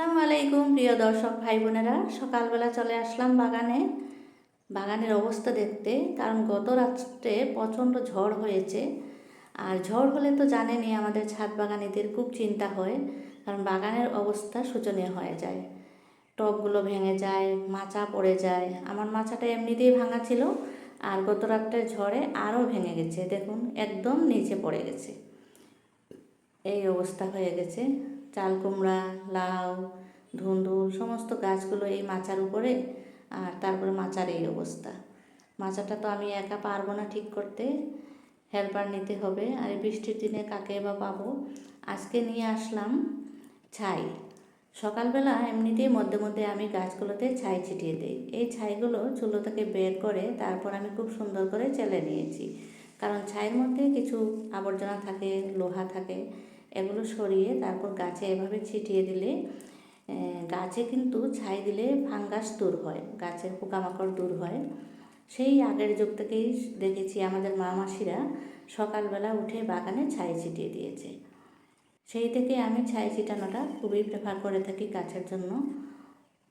আসসালামু আলাইকুম, প্রিয় দর্শক ভাই বোনেরা। সকালবেলা চলে আসলাম বাগানে। বাগানের অবস্থা দেখতে কারণ গত রাত্রে প্রচণ্ড ঝড় হয়েছে। আর ঝড় হলে তো জানেনই, আমাদের ছাদ বাগানিদের খুব চিন্তা হয়, কারণ বাগানের অবস্থা শোচনীয় হয়ে যায়। টবগুলো ভেঙে যায়, মাচা পড়ে যায়। আমার মাচাটা এমনিতেই ভাঙা ছিল, আর গত রাত্রের ঝড়ে আরও ভেঙে গেছে। দেখুন, একদম নিচে পড়ে গেছে। এই অবস্থা হয়ে গেছে। চাল কুমড়া, লাউ, ধুন্দুল, সমস্ত গাছগুলো এই মাচার উপরে আর তারপরে মাচার এই অবস্থা। মাচাটা তো আমি একা পারব না ঠিক করতে। হেল্পার নিতে হবে। আর বৃষ্টির দিনে কাকে বা পাবো? আজকে নিয়ে আসলাম ছাই। সকালবেলা এমনিতেই মধ্যে মধ্যে আমি গাছগুলোতে ছাই ছিটিয়ে দিই। এই ছাইগুলো চুলো থেকে বের করে তারপর আমি খুব সুন্দর করে চেলে নিয়েছি। কারণ ছাইয়ের মধ্যে কিছু আবর্জনা থাকে, লোহা থাকে। এগুলো সরিয়ে তারপর গাছে এভাবে ছিটিয়ে দিলে গাছে কিন্তু ছাই দিলে ফাঙ্গাস দূর হয়, গাছের পোকামাকড় দূর হয়। সেই আগের যুগ থেকেই দেখেছি আমাদের মা মাসিরা সকালবেলা উঠে বাগানে ছাই ছিটিয়ে দিয়েছে। সেই থেকে আমি ছাই ছিটানোটা খুবই প্রেফার করে থাকি গাছের জন্য।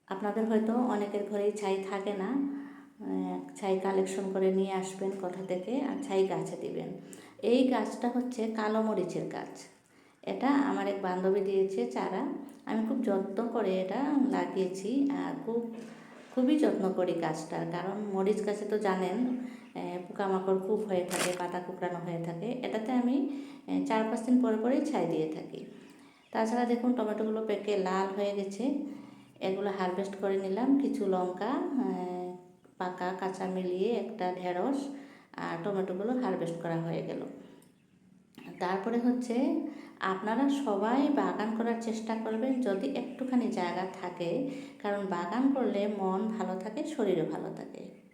আপনাদের হয়তো অনেকের ঘরেই ছাই থাকে না ছাই কালেকশন করে নিয়ে আসবেন কোথা থেকে আর ছাই গাছে দিবেন। এই গাছটা হচ্ছে কালো মরিচের গাছ। এটা আমার এক বান্ধবী দিয়েছে চারা। আমি খুব যত্ন করে এটা লাগিয়েছি আর খুব, খুবই যত্ন করি গাছটার কারণ মরিচ গাছে তো জানেন পোকামাকড় খুব হয়ে থাকে, পাতা কুকড়ানো হয়ে থাকে। এটাতে আমি চার পাঁচ দিন পরে পরেই ছাই দিয়ে থাকি। তাছাড়া দেখুন টমেটোগুলো পেকে লাল হয়ে গেছে। এগুলো হারভেস্ট করে নিলাম। কিছু লঙ্কা পাকা, কাঁচা মিলিয়ে একটা ঢেঁড়স আর টমেটোগুলো হারভেস্ট করা হয়ে গেল। তারপরে হচ্ছে আপনারা সবাই বাগান করার চেষ্টা করবেন যদি একটুখানি জায়গা থাকে। কারণ বাগান করলে মন ভালো থাকে, শরীরও ভালো থাকে।